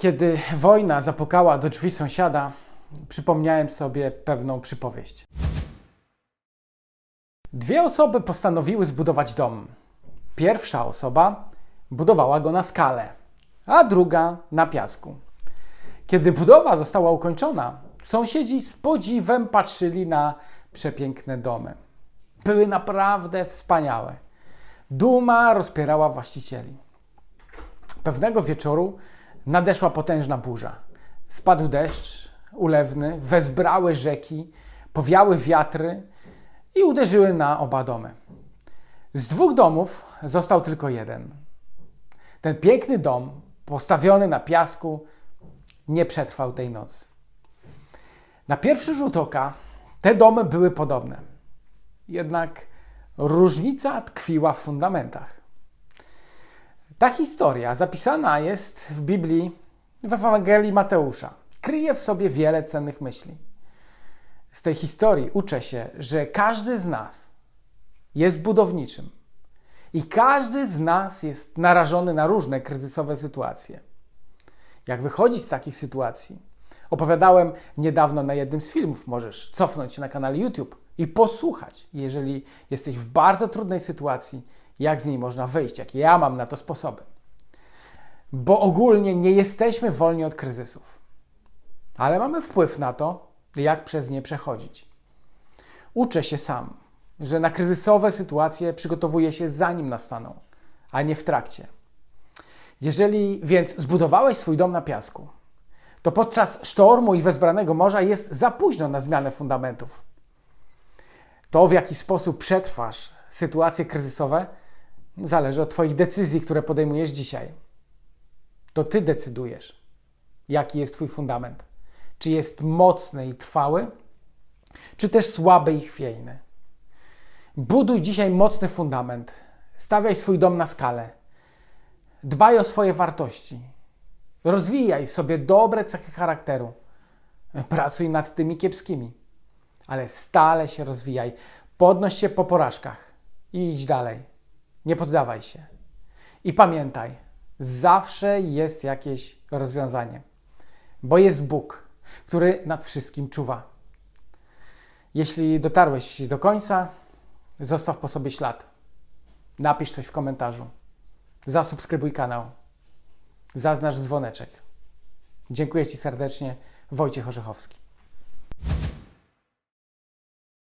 Kiedy wojna zapukała do drzwi sąsiada, przypomniałem sobie pewną przypowieść. Dwie osoby postanowiły zbudować dom. Pierwsza osoba budowała go na skale, a druga na piasku. Kiedy budowa została ukończona, sąsiedzi z podziwem patrzyli na przepiękne domy. Były naprawdę wspaniałe. Duma rozpierała właścicieli. Pewnego wieczoru nadeszła potężna burza. Spadł deszcz ulewny, wezbrały rzeki, powiały wiatry i uderzyły na oba domy. Z dwóch domów został tylko jeden. Ten piękny dom, postawiony na piasku, nie przetrwał tej nocy. Na pierwszy rzut oka te domy były podobne. Jednak różnica tkwiła w fundamentach. Ta historia zapisana jest w Biblii, w Ewangelii Mateusza. Kryje w sobie wiele cennych myśli. Z tej historii uczę się, że każdy z nas jest budowniczym i każdy z nas jest narażony na różne kryzysowe sytuacje. Jak wychodzić z takich sytuacji? Opowiadałem niedawno na jednym z filmów. Możesz cofnąć się na kanale YouTube i posłuchać, jeżeli jesteś w bardzo trudnej sytuacji, jak z niej można wyjść, jakie ja mam na to sposoby. Bo ogólnie nie jesteśmy wolni od kryzysów, ale mamy wpływ na to, jak przez nie przechodzić. Uczę się sam, że na kryzysowe sytuacje przygotowuję się zanim nastaną, a nie w trakcie. Jeżeli więc zbudowałeś swój dom na piasku, to podczas sztormu i wezbranego morza jest za późno na zmianę fundamentów. To, w jaki sposób przetrwasz sytuacje kryzysowe, zależy od Twoich decyzji, które podejmujesz dzisiaj. To Ty decydujesz, jaki jest Twój fundament. Czy jest mocny i trwały, czy też słaby i chwiejny. Buduj dzisiaj mocny fundament. Stawiaj swój dom na skalę. Dbaj o swoje wartości. Rozwijaj sobie dobre cechy charakteru. Pracuj nad tymi kiepskimi, ale stale się rozwijaj. Podnoś się po porażkach i idź dalej. Nie poddawaj się. I pamiętaj, zawsze jest jakieś rozwiązanie, bo jest Bóg, który nad wszystkim czuwa. Jeśli dotarłeś do końca, zostaw po sobie ślad. Napisz coś w komentarzu. Zasubskrybuj kanał. Zaznacz dzwoneczek. Dziękuję Ci serdecznie. Wojciech Orzechowski.